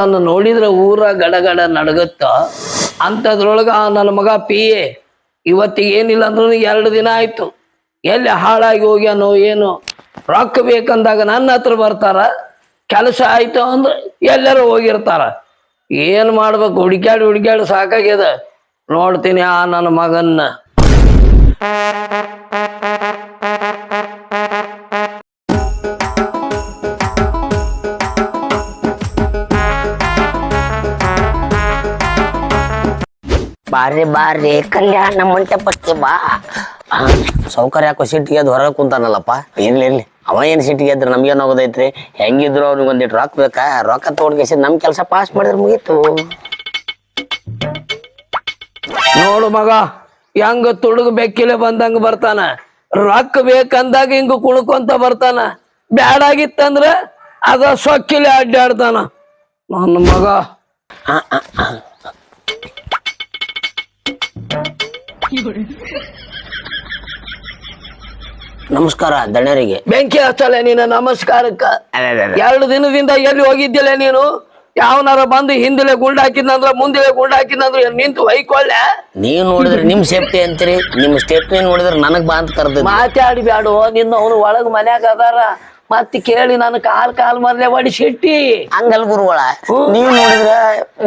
ನನ್ನ ನೋಡಿದ್ರೆ ಊರ ಗಡಗಡ ನಡಗತ್ತ ಅಂಥದ್ರೊಳಗೆ ನನ್ನ ಮಗ ಪಿ ಎ. ಇವತ್ತಿಗೆ ಏನಿಲ್ಲ ಅಂದ್ರೂ ಎರಡು ದಿನ ಆಯ್ತು. ಎಲ್ಲಿ ಹಾಳಾಗಿ ಹೋಗ್ಯಾನೋ ಏನು. ರೊಕ್ಕ ಬೇಕಂದಾಗ ನನ್ನ ಹತ್ರ ಬರ್ತಾರ. ಕೆಲಸ ಆಯ್ತು ಅಂದ್ರೆ ಎಲ್ಲರೂ ಹೋಗಿರ್ತಾರ. ಏನು ಮಾಡ್ಬೇಕು? ಹುಡುಕ್ಯಾಡಿ ಹುಡುಕ್ಯಾಡಿ ಸಾಕಾಗ್ಯದ. ನೋಡ್ತೀನಿ ಆ ನನ್ನ ಮಗನ್ನ. ಬಾರಿ ಬಾರಿ ಕಲ್ಯಾಣ ಮಂಟಪಕ್ಕೆ ಬಾ. ಸೌಕರ್ಯ ಯಾಕೋ ಸಿಟ್ಟಿಗೆ ಅದು ಹೊರಗೆ ಕುಂತಾನಲ್ಲಪ್ಪ. ಇರ್ಲಿ ಇರ್ಲಿ. ಅವ ಏನ್ ಸಿಟ್ಟಿಗೆ ಇದ್ರೆ ನಮ್ಗೇನು ಹೋಗೋದೈತ್ರಿ ಹೆಂಗಿದ್ರು ಅವ್ನಿಗೆ ಒಂದಿಟ್ಟು ರೊಕ್ಕ ಬೇಕಾ? ರೊಕ್ಕ ತಗೊಂಡ್ಕೇಸಿ ನಮ್ ಕೆಲಸ ಪಾಸ್ ಮಾಡಿದ್ರೆ ಮುಗೀತು. ನೋಡು ಮಗ ಹೆಂಗ ತುಡುಗ್ ಬೆಕ್ಕಿಲೆ ಬಂದಂಗ ಬರ್ತಾನ. ರೊಕ್ಕ ಬೇಕಂದಾಗ ಹಿಂಗ ಕುಣ್ಕೊಂತ ಬರ್ತಾನ. ಬ್ಯಾಡಾಗಿತ್ತಂದ್ರ ಅದ ಸೊಕ್ಕಿಲೆ ಅಡ್ಡಾಡ್ತಾನ. ನನ್ನ ಮಗ. ನಮಸ್ಕಾರ ದಣರಿಗೆ ಬೆಂಕಿ ಹಚ್ಚಲ್ಲ ನೀನು ನಮಸ್ಕಾರಕ್ಕ. ಎರಡು ದಿನದಿಂದ ಎಲ್ಲಿ ಹೋಗಿದ್ದಿಲ್ಲ ನೀನು? ಯಾವನಾರ ಬಂದು ಹಿಂದಲೆ ಗುಂಡ್ ಹಾಕಿದ್ನಂದ್ರ ಮುಂದೆ ಗುಂಡ್ ಹಾಕಿದ್ನಂದ್ರ ನಿಂತು ಹೊಯ್ಕೊಳ್ಳೆ ನೀವ್ ನೋಡಿದ್ರೆ ನಿಮ್ ಸೇಫ್ಟಿ ಅಂತೀರಿ ನಿಮ್ ಸ್ಟೇಟ್ಮೆಂಟ್ ನೋಡಿದ್ರೆ ನನಗ್ ಬಾ ಅಂತ ಕರ್ದ ಮಾತಾಡಿ ಬ್ಯಾಡು ನಿನ್ನ ಅವನು ಒಳಗ್ ಮನ್ಯಾಗ ಅದಾರ. ಮತ್ ಕೇಳಿ ನಾನು ಕಾಲ್ ಕಾಲ್ ಮರ್ಲೆ ಶೆಟ್ಟಿ. ಹಂಗಲ್ ಗುರುಗಳ ನೀವ್ ನೋಡಿದ್ರೆ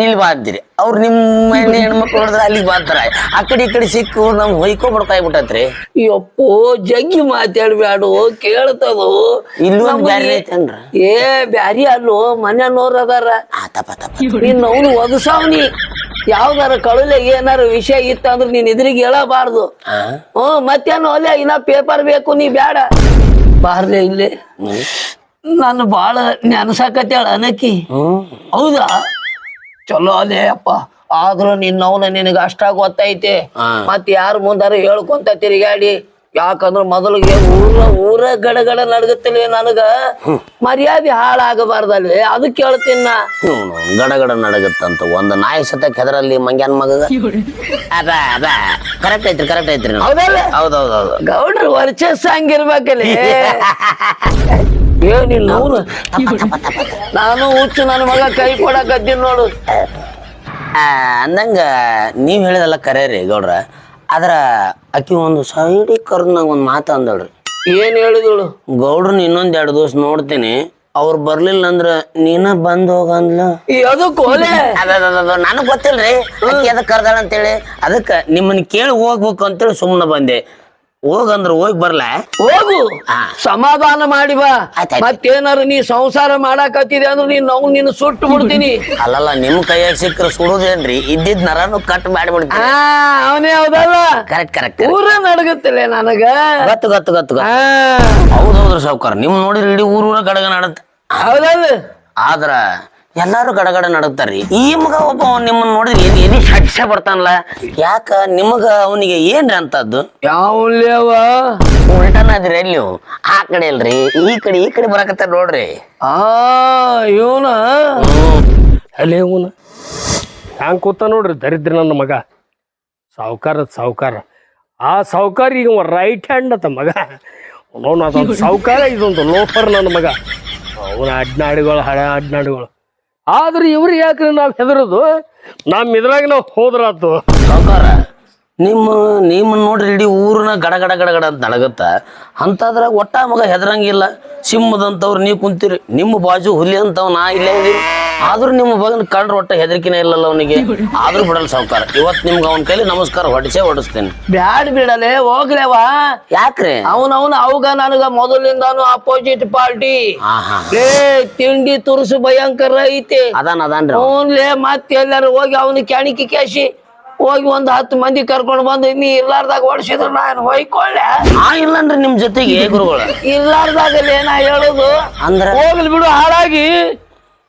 ಇಲ್ಲಿ ಬಾದ್ದಿರಿ ಅವ್ರು ನಿಮ್ಮ ಹೆಣ್ಮಕ್ಳು ನೋಡಿದ್ರ ಅಲ್ಲಿಗೆ ಬಾದ್ತಾರ ಆ ಕಡೆ ಈ ಕಡೆ ಸಿಕ್ಕು ನಮ್ ಹೊಯ್ಕೊ ಬಿಡ್ಕಾಯ್ಬಿಟ್ಟತ್ರಿ ಯಪ್ಪು ಜಗ್ಗಿ ಮಾತಾಡ್ಬ್ಯಾಡು ಕೇಳ್ತದು. ಇಲ್ಲೂ ಬ್ಯಾರಿ ಏ ಬ್ಯಾರಿ ಅಲ್ಲೋ ನೋರ್ ಅದಾರ. ಆ ತಪ್ಪ ತಪ್ಪ. ನೀನ್ ಅವನು ಒದಸಾವ್ನಿ ಯಾವ್ದಾರ ಕಳಲೆ ಏನಾರ ವಿಷಯ ಇತ್ತಂದ್ರ ನೀನ್ ಎದುರಿಗೆ ಹೇಳಬಾರ್ದು? ಹ್ಮ್ ಮತ್ತೇನು ಅಲ್ಲೇ ಇನ್ನ ಪೇಪರ್ ಬೇಕು ನೀ ಬ್ಯಾಡ. ಬಾರ್ಲೆ ಇಲ್ಲಿ. ನನ್ನ ನಾನು ಬಾಳ ನೆನಸಾಕತ್ಯಾಳ ಅನಕಿ. ಹೌದಾ? ಚಲೋ ಅದೇ ಅಪ್ಪ. ಆದ್ರೂ ನಿನ್ನವನ ನಿನಗ ಅಷ್ಟಾಗ ಗೊತ್ತೈತೆ. ಮತ್ ಯಾರ ಮುಂದಾರು ಹೇಳ್ಕೊಂತ ತಿರುಗಾಡಿ ಯಾಕಂದ್ರ ಮೊದಲಿಗೆ ಊರ ಊರ ಗಡಗಡ ನಡ್ಗತ್ತಲ್ವೇ ನನಗ ಮರ್ಯಾದೆ ಹಾಳಾಗಬಾರ್ದಲ್ವೇ? ಅದು ಕೇಳ್ತೀನಿ ನಾ. ಇವ್ನು ಗಡ ಗಡ ನಡಗತ್ತಂತ ಒಂದ್ ನಾಯಿ ಸತಕ್ ಹೆದರಲ್ಲಿ ಮಂಗ್ಯಾನ್ ಮಗ ಅದ ಅದ. ಕರೆಕ್ಟ್ ಐತ್ರಿ ಕರೆಕ್ಟ್ ಐತ್ರಿ ಹೌದಲ್ಲ? ಹೌದೌದೌದು. ಗೌಡ್ರ ವರ್ಚಸ್ ಹಂಗಿರ್ಬೇಕಲ್ಲಿ. ಏನಿಲ್ಲ. ನಾನು ಹುಚ್ಚು ನನ್ನ ಮಗ ಕೈ ಕೊಡಕತ್ತೀನಿ ನೋಡು. ಆ, ಅಂದಂಗ ನೀವ್ ಹೇಳಿದಲ್ಲ ಕರೇರಿ ಗೌಡ್ರ. ಆದ್ರ ಆಕಿ ಒಂದು ಸೈಡಿ ಕರ್ನ ನಂಗೆ ಒಂದು ಮಾತು ಅಂದಳ್ರಿ. ಏನ್ ಹೇಳಿದಳು? ಗೌಡ್ರನ್ ಇನ್ನೊಂದ್ ಎರಡು ದಿವಸ ನೋಡ್ತೀನಿ. ಅವ್ರು ಬರ್ಲಿಲ್ಲ ಅಂದ್ರ ನೀನ ಬಂದ್ ಹೋಗಂದ್ಲ? ಒಲೆ ನನಗ್ ಗೊತ್ತಿಲ್ರಿ. ಆಕಿ ಅದಕ್ಕೆ ಕರ್ದಾಳ ಅಂತೇಳಿ. ಅದಕ್ಕ ನಿಮ್ಮನ್ನ ಕೇಳಿ ಹೋಗ್ಬೇಕು ಅಂತೇಳಿ ಸುಮ್ಮನೆ ಬಂದೆ. ಹೋಗಂದ್ರ ಹೋಗಿ ಬರ್ಲ? ಹೋಗು. ಸಮಾಧಾನ ಮಾಡಿ ಬಾ. ಮತ್ತೇನಾರು ನೀ ಸಂಸಾರ ಮಾಡಾಕತ್ತಿದೆ ಅಂದ್ರೆ ನೀನ್ ನಾವು ನಿನ್ನ ಸುಟ್ಟು ಬಿಡ್ತೀನಿ. ಅಲ್ಲಲ್ಲ ನಿಮ್ ಕೈಯಾಗ ಸಿಕ್ಕ್ರ ಸುಡುದೇನ್ರಿ? ಇದ್ದಿದ್ ನರನು ಕಟ್ ಆ ಮಾಡಿಬಿಡ್ತೀನಿ ಅವನೇ ಹೌದಲ್ಲ? ಕರೆಕ್ಟ್ ಕರೆಕ್ಟ್ ಊರ ನಡಗತ್ತಲೆ ನನಗ? ಗೊತ್ತು ಗೊತ್ತು ಗೊತ್ತು ಹೌದೌದ್ರ ಆ. ಹೌದೌದ್ರಿ ಸಾವ್ಕಾರ. ನಿಮ್ ನೋಡಿದ್ರೆ ಇಡೀ ಊರ ಊರ ಕಡಗ ನಡತ್. ಹೌದಲ್ಲ? ಆದ್ರ ಎಲ್ಲಾರು ಗಡಗಡ ನಡಗ್ತಾರ್ರಿ. ಈ ಮಗ ಒಬ್ಬ ನಿಮ್ಮನ್ನ ನೋಡಿದ್ರೆ ಎದಿ ಎದಿ ಸಡ್ಸ ಬರ್ತಾನಲ್ಲ? ಯಾಕ? ನಿಮಗ ಅವನಿಗೆ ಏನ್ರಿ ಅಂತದ್ದು? ಯಾವ ಉಲ್ಟನ ಅದ್ರಿ ಎಲ್ಲಿ? ಆ ಕಡೆ ಇಲ್ರಿ. ಈ ಕಡೆ ಈ ಕಡೆ ಬರಕತ್ತಾರ ನೋಡ್ರಿ. ಆ ಇವನ? ಅಲ್ಲೇ ಇವನು? ಹ್ಯಾಂಗ ಕೂತ ನೋಡ್ರಿ ದರಿದ್ರ ನನ್ನ ಮಗ? ಸಾವುಕಾರ ಸಾವುಕಾರ. ಆ ಸಾವುಕಾರ ಈಗ ರೈಟ್ ಹ್ಯಾಂಡ್ ಅತ್ತ ಮಗ. ಅವನು ಅದೊಂದು ಸಾವುಕಾರ ಇದೊಂದು ಲೋಫರ್ ನನ್ನ ಮಗ. ಅವನ ಅಡ್ನಾಡಿಗಳು ಹಳೆ ಅಡ್ನಾಡಿಗಳು. ಆದ್ರೆ ಇವ್ರಿಗೆ ಯಾಕ್ರಿ ನಾವು ಹೆದರೋದು? ನಮ್ಮ ಇದ್ರಾಗ ನಾವು ಹೋದ್ರಾತು. ಸಾವುಕಾರ, ನಿಮ್ಮ ನಿಮ್ಮನ್ನ ನೋಡ್ರಿ ಇಡೀ ಊರನ್ನ ಗಡ ಗಡ ಗಡ ಗಡ ಅಂತ ನಡಗತ್ತ. ಅಂಥದ್ರಾಗ ಒಟ್ಟ ಮಗ ಹೆದರಂಗಿಲ್ಲ. ಸಿಂಹದಂತವ್ರು ನೀವು ಕುಂತೀರಿ. ನಿಮ್ಮ ಬಾಜು ಹುಲಿ ಅಂತವ್ ನಾ ಇಲ್ಲೇ ಇದೀನಿ. ಆದ್ರೂ ನಿಮ್ಮ ಮಗನ ಕಂಡ್ರೆ ಒಟ್ಟ ಹೆದರಿಕೆನೇ ಇಲ್ಲಲ್ಲ ಅವನಿಗೆ. ಆದ್ರೂ ಬಿಡಲ್ಲ ಸಾವುಕಾರ. ಇವತ್ ನಿಮ್ಗೆ ಅವನ ಕೈಲಿ ನಮಸ್ಕಾರ ಹೊಡಿಸೇ ಹೊಡಿಸ್ತೇನೆ. ಬ್ಯಾಡ್ ಬಿಡಲೆ ಹೋಗ್ಲೇವ? ಯಾಕ್ರಿ? ಅವನವನ ಅವಾಗ ನನಗ ಮೊದಲಿಂದಾನು ಅಪೋಸಿಟ್ ಪಾರ್ಟಿ ಲೇ ತಿಂಡಿ ತುರುಸು ಭಯಂಕರ ಐತಿ. ಅದಾನ ಅದಾನ್ರಿ ಅವ. ಅವನ್ಲೇ ಮತ್ತೆ ಎಲ್ಲಾರು ಹೋಗಿ ಅವನ ಕ್ಯಾಣಿಕಿ ಕ್ಯಾಶಿ ಹೋಗಿ ಒಂದ್ ಹತ್ತು ಮಂದಿ ಕರ್ಕೊಂಡು ಬಂದು ನೀ ಇರ್ಲಾರ್ದಾಗ ಓಡಿಸಿದ್ರು ನಾನು ಹೊಯ್ಕೊಳ್ಳೆ ಆ ಇಲ್ಲನ್ರಿ ನಿಮ್ ಜೊತೆಗೆ ಗುರುಗಳ. ಇರ್ಲಾರ್ದಾಗ ನಾ ಹೇಳೋದು? ಅಂದ್ರೆ? ಹೋಗ್ಲಿ ಬಿಡು ಹಾಳಾಗಿ.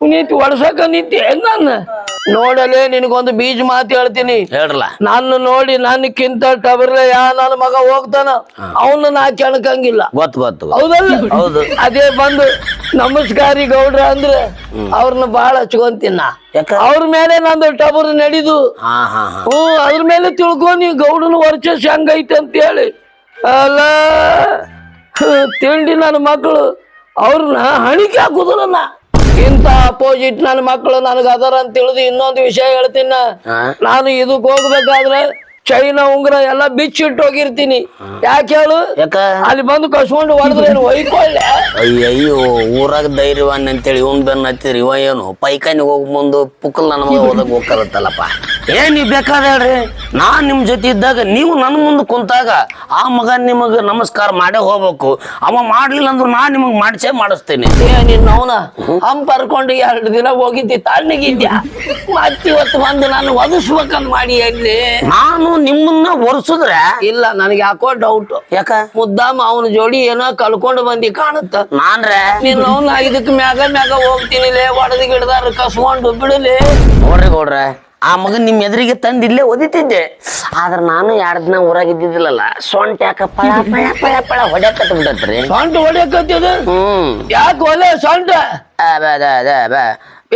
ನಿಂತು ಒಡ್ಸಕ ನಿಂತಿ ನನ್ನ ನೋಡಲೇ ನಿನಗೊಂದು ಬೀಜ ಮಾತು ಹೇಳ್ತೀನಿ. ಹೇಳ್ರಲ್ಲ. ನಾನು ನೋಡಿ ನನ್ಕಿಂತ ಟಬರ್ಲೆ ಯಾ ನನ್ನ ಮಗ ಹೋಗ್ತಾನ ಅವನ್ನ ನಾ ಕೆಣಕಂಗಿಲ್ಲ. ಗೊತ್ತು ಗೊತ್ತು. ಹೌದಲ್ಲ? ಹೌದು. ಅದೇ ಬಂದು ನಮಸ್ಕಾರಿ ಗೌಡ್ರ ಅಂದ್ರೆ ಅವ್ರನ್ನ ಬಾಳ ಹಚ್ಕೊಂತೀನಿ ಅವ್ರ ಮೇಲೆ ನಂದು ಟಬರ್ ನಡೀದು. ಹ್ಞೂ ಅದ್ರ ಮೇಲೆ ತಿಳ್ಕೊ ನೀ ಗೌಡನ ವರ್ಚಸ್ ಹೆಂಗೈತೆ ಅಂತ ಹೇಳಿ ಅಲ್ಲ ತಿಂಡಿ ನನ್ನ ಮಕ್ಕಳು ಅವ್ರನ್ನ ಹಣಿಕೆ ಹಾಕುದಿಲ್ಲ ಇಂತ ಅಪೋಸಿಟ್ ನನ್ನ ಮಕ್ಕಳು ನನಗ ಅದರ ಅಂತ ತಿಳಿದು ಇನ್ನೊಂದು ವಿಷಯ ಹೇಳ್ತೀನ. ನಾನು ಇದಕ್ ಹೋಗ್ಬೇಕಾದ್ರೆ ಚೈನಾ ಉಂಗ್ರ ಎಲ್ಲ ಬಿಚ್ಚಿಟ್ಟು ಹೋಗಿರ್ತೀನಿ. ಯಾಕೆ ಹೇಳು? ಯಾಕ? ಅಲ್ಲಿ ಬಂದು ಕಸ್ಕೊಂಡು ಹೊಡೆದ್ರೆ ಒಯ್ಕೊಳ್ಳೆ? ಅಯ್ಯಯ್ಯೋ ಊರಾಗ ಧೈರ್ಯವಾನ್ ಅಂತೇಳಿ ಇವನ್ ಬೆನ್ನ ಹತ್ತಿರಿ ಇವ ಏನು? ಪೈಕಾನಿ ಹೋಗ್ ಮುಂದೆ ಪುಕ್ಕಲ್ ನನ್ನ ಮಗ ಹೋದಾಗ ಹೋಗ್ಕರತ್ತಲ್ಲಪ್ಪ? ಏನ್ ನೀವ್ ಬೇಕಾದ ಹೇಳ್ರಿ. ನಾ ನಿಮ್ ಜೊತೆ ಇದ್ದಾಗ ನೀವು ನನ್ ಮುಂದೆ ಕುಂತಾಗ ಆ ಮಗ ನಿಮಗ ನಮಸ್ಕಾರ ಮಾಡೇ ಹೋಗ್ಬೇಕು. ಅವ ಮಾಡ್ಲಿಲ್ಲ ಅಂದ್ರೆ ನಾ ನಿಮಗ್ ಮಾಡಿಸೇ ಮಾಡಿಸ್ತೇನೆ. ಏ ನಿನ್ನ ಅವನ? ಹಂಪ್ ಹರ್ಕೊಂಡು ಎರಡು ದಿನ ಹೋಗಿದ್ದಿ ತಣ್ಣಗಿದ್ಯಾ ಮತ್ತಿವತ್ತು ಬಂದು ನಾನು ಒದಸ್ಬೇಕಂತ ಮಾಡಿ ಹೇಳ್ರಿ ನಾನು ನಿಮ್ಮನ್ನ ಒರೆಸಿದ್ರೆ ಇಲ್ಲ ನನಗೆ ಯಾಕೋ ಡೌಟ್ ಯಾಕ? ಮುದ್ದಾಮ ಅವನ ಜೋಡಿ ಏನೋ ಕಲ್ಕೊಂಡು ಬಂದಿ ಕಾಣುತ್ತ. ನಾನ್ರೆ? ನೀನ್ ಇದಕ್ಕೆ ಇದಕ್ ಮ್ಯಾಗ ಮ್ಯಾಗ ಹೋಗ್ತೀನಿ ಒಡದ ಗಿಡದಾರ ಕಸ್ಕೊಂಡು ಬಿಡಲಿ. ನೋಡ್ರಿ ಗೌಡ್ರ ಆ ಮಗನ್ ನಿಮ್ ಎದುರಿಗೆ ತಂದು ಇಲ್ಲೇ ಓದಿತಿದ್ದೆ ಆದ್ರ ನಾನು ಎರಡ್ ದಿನ ಊರಾಗ ಇದ್ದಿದ್ದಿಲ್ಲಲ್ಲ ಸೊಂಟ ಯಾಕ ಪಳ ಪಳ ಪಳ ಪಳ ಹೊಡ್ಯಾಕತ್ ಬಿಡತ್ರಿ ಸೊಂಟ ಹೊಡಿಯಕತ್ತಿದ ಹ್ಮ್. ಯಾಕೆ ಒಲೆ ಸೊಂಟ.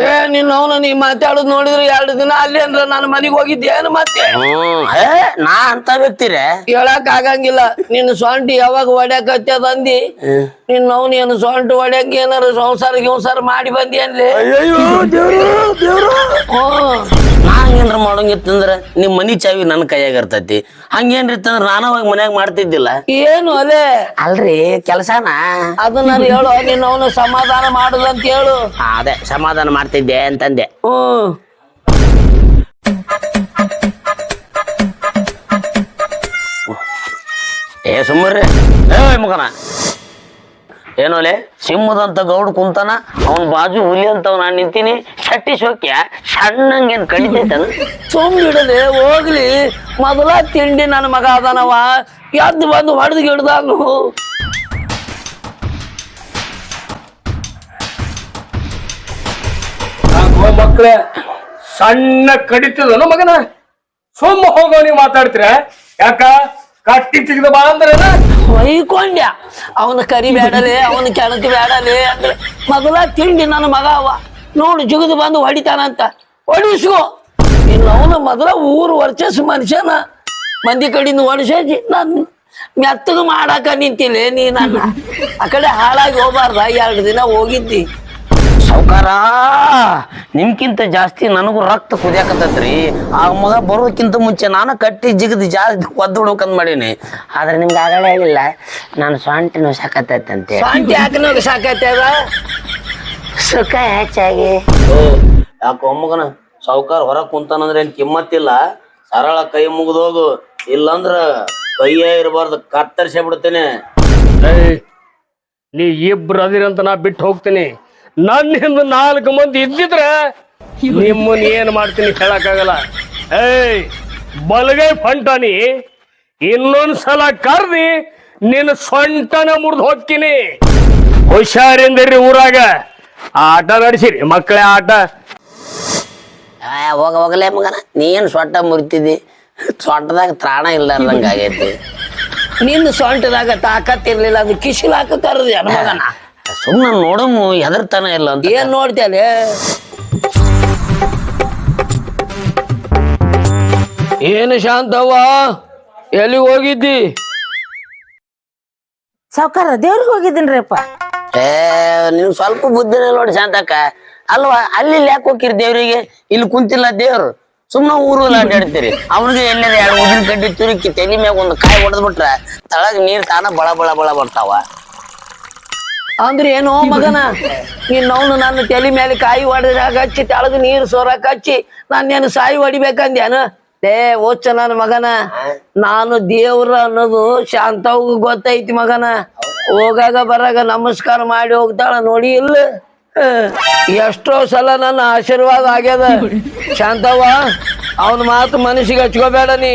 ಏ ನಿನ್ನ ಅವನ ನೀ ಮಾತಾಡೋದ್ ನೋಡಿದ್ರೆ ಎರಡು ದಿನ ಅಲ್ಲಿ ಅಂದ್ರ ನಾನು ಮನೆಗೆ ಹೋಗಿದ್ದೆ ಏನು ಮತ್ತೆ? ಹ್ಮ್. ಏ ನಾ ಅಂತ ವ್ಯಕ್ತಿರೇ ಹೇಳಕ್ ಆಗಂಗಿಲ್ಲ. ನಿನ್ನ ಸೊಂಟಿ ಯಾವಾಗ ಹೊಡ್ಯಾಕತ್ತದ ಅಂದಿ ನಿನ್ನ ಅವನ ಏನು ಸೊಂಟು ಹೊಡ್ಯಾಕ ಏನಾರ ಸಂಸಾರ ಗಿಂಸಾರ ಮಾಡಿ ಬಂದಿ ಅನ್ಲಿ? ಅಯ್ಯೋ ದೇವ್ರು ದೇವ್ರು. ಹ್ಮ್. ನಾ ಏನ್ರ ಮಾಡೋಂಗಿತ್ತಂದ್ರ ನಿಮ್ ಮನಿ ಚಾವಿ ನನ್ನ ಕೈಯಾಗ ಇರ್ತೈತಿ. ಹಂಗೇನ್ರಿತ್ತಂದ್ರ ನಾನು ಹೋಗಿ ಮನ್ಯಾಗ ಮಾಡ್ತಿದ್ದಿಲ್ಲ. ಏನು ಅಲೆ? ಅಲ್ರಿ ಕೆಲ್ಸಾನ? ಅದನ್ನ ಹೇಳು ನಿನ್ನ ಅವನು ಸಮಾಧಾನ ಮಾಡುದಂತ ಹೇಳು. ಅದೇ ಸಮಾಧಾನ ಮಾಡ್ತಿದ್ದೆ ಅಂತಂದೆ. ಹ್ಮ್ ಏ ಸುಮ್ಮರ್ರಿ. ಏ ಮಗನ ಏನೋಲೆ ಸಿಂಹದಂತ ಗೌಡ್ ಕುಂತಾನ ಅವನ್ ಬಾಜು ಹುಲಿ ಅಂತ ನಾನ್ ನಿಂತೀನಿ ಶಟ್ಟಿ ಶೋಕ್ಯ ಸಣ್ಣಂಗೇನ್ ಕಡಿತೈತನ ಸುಮ್ ಬಿಡದೆ ಹೋಗ್ಲಿ. ಮೊದಲ ತಿಂಡಿ ನನ್ನ ಮಗ ಅದಾನವ. ಎದ್ದು ಬಂದು ಹೊಡೆದು ಗಿಡ್ದಾನು ಮಕ್ಕಳೇ ಸಣ್ಣ ಕಡಿತದನು ಮಗನ. ಸುಮ್ಮ ಹೋಗೋ ನೀವು ಮಾತಾಡ್ತೀರ? ಯಾಕ? ಕಟ್ಟಿ ತೆಗೆದ ಬಾ ಅಂದ್ರೆ ಹೊಯ್ಕೊಂಡ್ಯ ಅವನ ಕರಿ ಬೇಡಲೆ ಅವನ ಕೆಣಕ್ ಬೇಡಲೆ ಅಂದ್ರೆ ಮೊದಲ ತಿಂಡಿ ನನ್ನ ಮಗ ಅವ. ನೋಡು ಜಿಗಿದು ಬಂದು ಹೊಡಿತಾನಂತ. ಹೊಡಿಸ್ಕೋ ಇನ್ನು ಅವನ ಮೊದಲ ಊರು ವರ್ಚಸ್ ಮನುಷ್ಯನ. ಮಂದಿ ಕಡೆಯಿಂದ ಹೊಡಿಸಿ ನಾನು ಮೆತ್ತಗ ಮಾಡಾಕ ನಿಂತಿಲ್ಲ. ನೀ ನನ್ನ ಆ ಕಡೆ ಹಾಳಾಗಿ ಹೋಗ್ಬಾರ್ದ. ಎರಡು ದಿನ ಹೋಗಿದ್ದಿ. ಸೌಕಾರ ನಿಮ್ಕಿಂತ ಜಾಸ್ತಿ ನನಗೂ ರಕ್ತ ಕುದಿಯಾಕತ್ತೈತ್ರಿ. ಆ ಮಗ ಬರೋಕ್ಕಿಂತ ಮುಂಚೆ ನಾನು ಕಟ್ಟಿ ಜಿಗದ್ ಜಾಸ್ತಿ ಒದ್ದು ಬಿಡ್ಬೇಕಂತ ಮಾಡೀನಿ. ಆದ್ರೆ ನಿಮ್ಗೆ ಆಗಲೇ ಹೇಳಿಲ್ಲ ನಾನು ಸೊಂಟಿನ ಸಾಕತ್ತೈತಂತೆ. ಶಾಂತಿ ಯಾಕೆ ಸಾಕೈತದ ಸುಖ ಹೆಚ್ಚಾಗಿ. ಯಾಕೆ ಒಮ್ಮಗನ ಸಾವ್ಕಾರ ಹೊರಗೆ ಕುಂತಾನಂದ್ರೆ ಏನ್ ಕಿಮ್ಮತ್ತಿಲ್ಲ? ಸರಳ ಕೈ ಮುಗಿದೋಗು ಇಲ್ಲಂದ್ರ ಕೈಯೇ ಇರಬಾರ್ದು. ಕತ್ತರಿಸೇ ಬಿಡ್ತೇನೆ. ಏಯ್ ನೀ ಇಬ್ರು ಅದಿರಂತ ನಾ ಬಿಟ್ಟು ಹೋಗ್ತೀನಿ. ನನ್ನಿಂದ ನಾಲ್ಕು ಮಂದಿ ಇದ್ದಿದ್ರೆ ನಿಮ್ಮನ್ನ ಏನ್ ಮಾಡ್ತೀನಿ ಹೇಳಕ್ಕಾಗಲ್ಲ. ಏಯ್ ಬಲಗೈ ಫಂಟಾನಿ. ಇನ್ನೊಂದ್ಸಲ ಕರ್ದಿ ನಿನ್ನ ಸೊಂಟನ ಮುರಿದು ಹೋಗ್ತೀನಿ. ಹುಷಾರಿಂದಿರಿ ಊರಾಗ. ಆಟ ನಡೆಸಿರಿ ಮಕ್ಕಳೇ ಆಟ. ಆ, ಹೋಗ ಹೋಗಲೇ ಮಗನ. ನೀನ್ ಸೊಟ್ಟ ಮುರಿತಿದ್ದಿ? ಸೊಂಟದಾಗ ತ್ರಾಣ ಇಲ್ಲಾರ್ದಂಗ ಆಗೈತಿ. ನಿನ್ನ ಸೊಂಟದಾಗ ತಾಕತ್ತಿರ್ಲಿಲ್ಲ ಅದು ಕಿಶಿಲಾಕ ಕರ್ದಿ ಮಗನ. ಸುಮ್ಮನೆ ನೋಡಮು ಹೆದರ್ತಾನ ಇಲ್ಲ ಅಂತ. ಏನ್ ನೋಡ್ತೇನೆ ಏನು ಶಾಂತವ್ವ? ಎಲ್ಲಿಗೆ ಹೋಗಿದ್ದಿ? ಸಾವ್ಕಾರ ದೇವ್ರಿಗೆ ಹೋಗಿದ್ದೀನ್ರಿಪ್ಪ. ಏ ನೀವು ಸ್ವಲ್ಪ ಬುದ್ಧಿ ನೋಡಿ ಶಾಂತಕ್ಕ. ಅಲ್ವಾ? ಅಲ್ಲಿ ಯಾಕೆ ಹೋಗಿರಿ ದೇವ್ರಿಗೆ? ಇಲ್ಲಿ ಕುಂತಿಲ್ಲ ದೇವ್ರು. ಸುಮ್ಮನೆ ಊರು ಅಡ್ಡಾಡ್ತೀರಿ ಅವ್ನಿಗೆ ಎಲ್ಲರ ಎರಡು ಉದಿನ ಕಡ್ಡಿ ತುರುಕಿ ತಲೆ ಮ್ಯಾಗ ಒಂದು ಕಾಯಿ ಹೊಡೆದ್ ಬಿಟ್ರ ತಳಗ ನೀರ್ ತಾನ ಬಳ ಬಳ ಬಳ ಬರ್ತಾವ. ಅಂದ್ರೆ ಏನೋ ಮಗನ? ನೀನ್ ನಾನು ನನ್ನ ತಲೆ ಮೇಲೆ ಕಾಯಿ ಹೊಡೆದಾಗ ಹಚ್ಚಿ ತಳಗ ನೀರು ಸೋರಕ್ ಹಚ್ಚಿ ನಾನೇನು ಸಾಯಿ ಹೊಡಿಬೇಕಂದ್ಯಾನ? ಏ ಓಚ ನನ್ನ ಮಗನ. ನಾನು ದೇವ್ರ ಅನ್ನೋದು ಶಾಂತವ್ಗ ಗೊತ್ತೈತಿ ಮಗನ. ಹೋಗಾಗ ಬರಾಗ ನಮಸ್ಕಾರ ಮಾಡಿ ಹೋಗ್ತಾಳ ನೋಡಿ ಇಲ್ಲ. ಎಷ್ಟೋ ಸಲ ನನ್ನ ಆಶೀರ್ವಾದ ಆಗ್ಯದ. ಶಾಂತವ್ವ, ಅವನ ಮಾತು ಮನಸ್ಸಿಗೆ ಹಚ್ಕೋಬೇಡ ನೀ.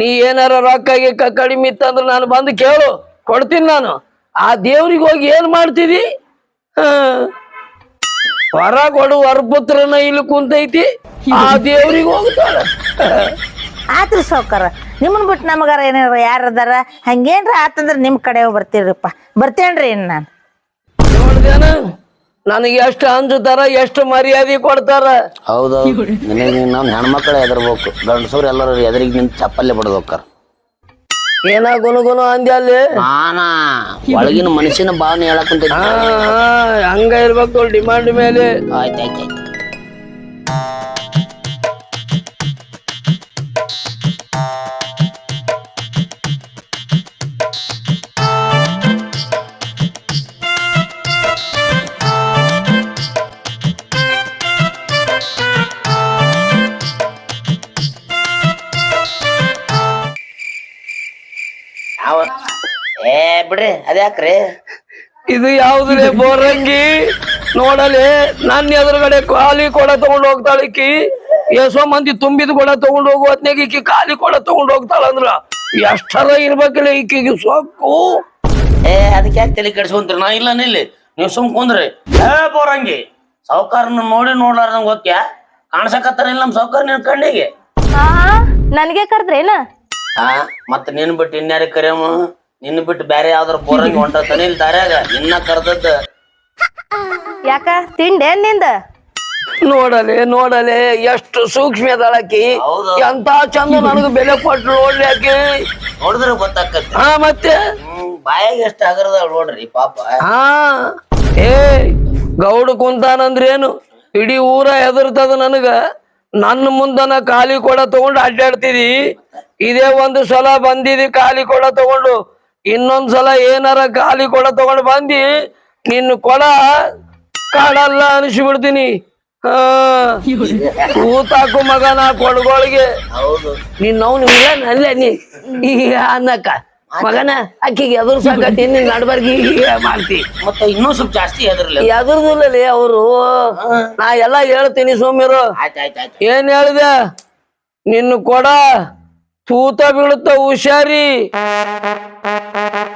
ನೀ ಏನಾರ ರೊಕ್ಕ ಕಡಿಮೆ ಇತ್ತಂದ್ರೆ ನಾನು ಬಂದು ಕೇಳು. ಕೊಡ್ತೀನಿ ನಾನು. ಆ ದೇವ್ರಿಗೆ ಹೋಗಿ ಏನ್ ಮಾಡ್ತಿದಿ? ಹೊರ ಕೊಡು, ವರಪುತ್ರನ ಇಲ್ಲಿ ಕುಂತೈತಿ. ಆ ದೇವ್ರಿಗೆ ಹೋಗ್ತಾಳ. ಆತ್ರಿ ಸಾವ್ಕಾರ ನಿಮ್ಮನ್ ಬಿಟ್ಟು ನಮಗಾರ ಏನಾರ ಯಾರದಾರ ಹಂಗೇನ್ರ ಆತಂದ್ರ ನಿಮ್ ಕಡೆ ಬರ್ತೀರಪ್ಪ. ಬರ್ತೇನ್ರಿ ಇನ್ ನಾನು. ನೋಡ್ದೇನ ನನಗೆ ಎಷ್ಟು ಅಂಜುತ್ತಾರ ಎಷ್ಟು ಮರ್ಯಾದೆ ಕೊಡ್ತಾರ? ಹೌದೌದು. ನಿನಗೆ ನಾವು ಹೆಣ್ಮಕ್ಳು ಎದರ್ಬೇಕು ಗಂಡಸವ್ರು ಎಲ್ಲರೂ ಎದುರಿಗೆ ನಿಂತು ಚಪ್ಪಲ್ಲೇ ಬಡ್ದು ಏನ ಗುನು ಗುನುಗುನು ಅಂದ್ಯ ಅಲ್ಲಿ? ನಾನಾ ಒಳಗಿನ ಮನುಷ್ಯನ ಭಾವನೆ ಹೇಳಕ್ಕಂತ ಹಾ ಹಾ, ಹಂಗ ಇರ್ಬೇಕು ಡಿಮಾಂಡ್ ಮೇಲೆ. ಆಯ್ತಾಯ್ತಾಯ್ತು ಬಿಡ್ರಿ ಅದ್ಯಾಕ್ರಿ ಇದು ಯಾವ್ದ್ರಿ ಬೋರಂಗಿ? ನೋಡಲಿ ನನ್ನ ಎದುರುಗಡೆ ಖಾಲಿ ಕೊಡ ತಗೊಂಡ್ ಹೋಗ್ತಾಳಿಕ್ಕಿ ಎಷ್ಟೋ ಮಂದಿ ತುಂಬಿದ ಕೊಡ ತಗೊಂಡ್ ಹೋಗುವ ಇಕ್ಕಿ ಈಕಿ ಖಾಲಿ ಕೊಡ ತಗೊಂಡ್ ಹೋಗ್ತಾಳಂದ್ರ ಎಷ್ಟರ ಇರ್ಬೇಕಿಲ್ಲ ಈಕಿಗೆ ಸೊಕ್ಕು. ಏ ಅದಕ್ಕೆ ಯಾಕೆ ತಲೆ ಕೆಡ್ಸ್ಕೊಂತೀರಿ? ನಾ ಇಲ್ಲ ನಿಲ್ಲಿ. ನೀವ್ ಸುಮ್ ಕುಂದ್ರಿ. ಏ ಬೋರಂಗಿ. ಸಾವ್ಕಾರನ ನೋಡಿ ನೋಡ್ಲಾರ್ದಂಗ ಹೋಗ್ಯ ಕಾಣ್ಸಕತ್ತಾನಿಲ್ಲ ನಮ್ ಸಾವ್ಕಾರ ನಿನ್ ಕಣ್ಣಿಗೆ? ನನಗೆ ನನ್ಗೆ ಕರ್ದ್ರೇನ? ಆ ಮತ್ತ ನಿನ್ ಬಿಟ್ಟು ಇನ್ಯಾರ ಕರಿಯಮ್ಮ ನಿನ್ ಬಿಟ್ಟು ಬ್ಯಾರೆ ಯಾವ್ದಾರ ಬೋರಂಗ್ ಹೊಂಟತಾನೆ ಇಲ್ಲಿ ದಾರ್ಯಾಗ ಇನ್ನ ಕರ್ದದ್ದ. ಯಾಕ? ತಿಂಡೇನ್ನಿಂದ? ನೋಡಲೆ ನೋಡಲೆ ಎಷ್ಟು ಸೂಕ್ಷ್ಮ ಅದಳಕಿ ಹೌದು. ಎಂತ ಚಂದ ನನಗೆ ಬೆಲೆ ಕೊಟ್ಟು ನೋಡ್ಲಿ ಆಕಿ. ನೋಡಿದ್ರೆ ಗೊತ್ತಾಕತ್ತ. ಹಾ ಮತ್ತೆ? ಹ್ಮ್ ಬಾಯಾಗ ಎಷ್ಟ್ ಆಗರದ ನೋಡ್ರಿ ಪಾಪ. ಹಾ. ಏ ಗೌಡ ಕುಂತಾನಂದ್ರೇನು ಇಡೀ ಊರ ಹೆದರ್ತದ ನನಗ. ನನ್ನ ಮುಂದನ ಖಾಲಿ ಕೊಡ ತಗೊಂಡು ಅಡ್ಡಾಡ್ತಿದಿ. ಇದೇ ಒಂದು ಸಲ ಬಂದಿದಿ ಖಾಲಿ ಕೊಡ ತಗೊಂಡು. ಇನ್ನೊಂದ್ ಸಲ ಏನಾರ ಗಾಲಿ ಕೊಡ ತಗೊಂಡ್ ಬಂದಿ ನಿನ್ನ ಕೊಡ ಕಾಡಲ್ಲ ಅನಿಸ್ಬಿಡ್ತೀನಿ. ಹಾ. ಊತಾಕು ಮಗ ನಾ ಕೊಡಗಳಿಗೆ. ಹೌದು. ನೀನ್ ಅವ್ನು ಇಲ್ಲ ಅಲ್ಲೇ ನೀ. ಅನ್ನಕ್ಕ. ಮಗನ ಅಕ್ಕಿಗೆ ಎದುರು ಸಾಕತ್ತಿ ನಿನ್ ನಡ್ಬರ್ಗಿ ಮಾಡ್ತಿ. ಮತ್ತೆ ಇನ್ನೂ ಸ್ವಲ್ಪ ಜಾಸ್ತಿ ಎದುರ್ಲಿ ಎದುರ್ದಿಲ್ಲಲಿ ಅವರು. ನಾ ಎಲ್ಲಾ ಹೇಳ್ತೀನಿ ಸೋಮ್ಯರು. ಏನ್ ಹೇಳ್ದೆ? ನಿನ್ನ ಕೊಡ ತೂತ ಬೀಳುತ್ತ ಹುಷಾರಿ. Bye.